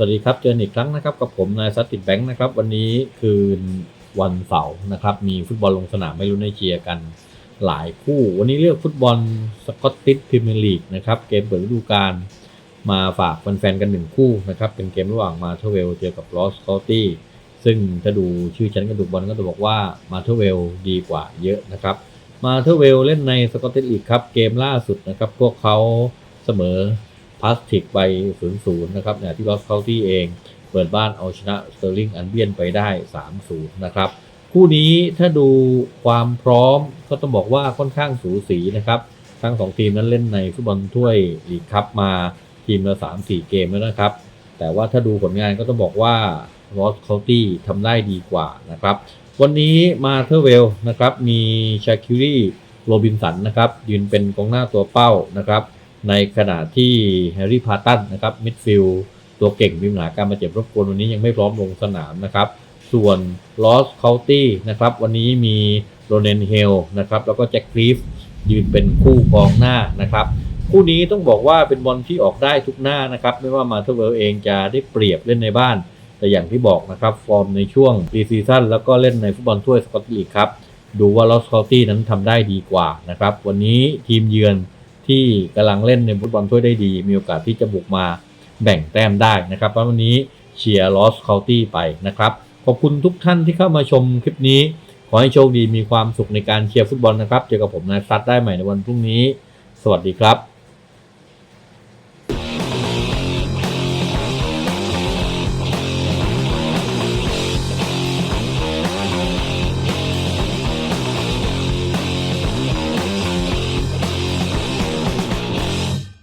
สวัสดีครับ เจอกันอีกครั้งนะครับกับผมนายซัตติแบงค์นะครับวันนี้คืนวันเสาร์นะครับมีฟุตบอลลงสนามไม่รู้ในเชียร์กันหลายคู่ วันนี้เลือกฟุตบอลสกอตติชพรีเมียร์ลีกนะครับเกมเปิดฤดูกาลมาฝากแฟนๆกันหนึ่งคู่นะครับเป็นเกมระหว่างมาเทเวลเจอกับลอสคอตตี้ซึ่งถ้าดูชื่อชั้นกระดูกบอลก็จะบอกว่ามาเทเวลดีกว่าเยอะนะครับมาเทเวลเล่นในสกอตติชลีกครับเกมล่าสุดนะครับพวกเขาเสมอ พลาสติกไป0-0นะครับเนี่ยที่ลอสเคาตี้เองเปิดบ้านเอาชนะสเตอร์ลิงอันเบียนไปได้ 3-0 นะครับ คู่นี้ถ้าดูความพร้อมก็ต้องบอกว่าค่อนข้างสูสีนะครับ ทั้งสองทีมนั้นเล่นในฟุตบอลถ้วยลีกคัพมาทีมละ 3-4 เกมแล้วนะครับ แต่ว่าถ้าดูผลงานก็ต้องบอกว่าลอสเคาตี้ทำได้ดีกว่านะครับ วันนี้มาเทอร์เวลนะครับมีชาคิรีโรบินสันนะครับยืนเป็นกองหน้าตัวเป้านะครับ ในขณะที่แฮร์รี่พาตันนะครับมิดฟิลด์ตัวเก่งมีปัญหาการบาดเจ็บรบกวนวันนี้ยังไม่พร้อมลงสนามนะครับ ส่วนลอสเคาตี้นะครับวันนี้มีโรเนนเฮลนะครับแล้วก็แจ็คกรีฟยืนเป็นคู่กองหน้านะครับ คู่นี้ต้องบอกว่าเป็นบอลที่ออกได้ทุกหน้านะครับ ไม่ว่ามาเทเวลเองจะได้เปรียบเล่นในบ้าน แต่อย่างที่บอกนะครับ ฟอร์มในช่วงปีซีซั่นแล้วก็เล่นในฟุตบอลถ้วยสกอตลีกครับดูว่าลอสคอตตี้นั้นทำได้ดีกว่านะครับวันนี้ทีมเยือน ที่กำลังเล่นในฟุตบอลถ้วยได้ดี มีโอกาสที่จะบุกมาแบ่งแต้มได้นะครับวันนี้เชียร์ลอสเคาตี้ไปนะครับ ขอบคุณทุกท่านที่เข้ามาชมคลิปนี้ ขอให้โชคดีมีความสุขในการเชียร์ฟุตบอลนะครับ เจอกับผมนายซัดได้ใหม่ในวันพรุ่งนี้ สวัสดีครับ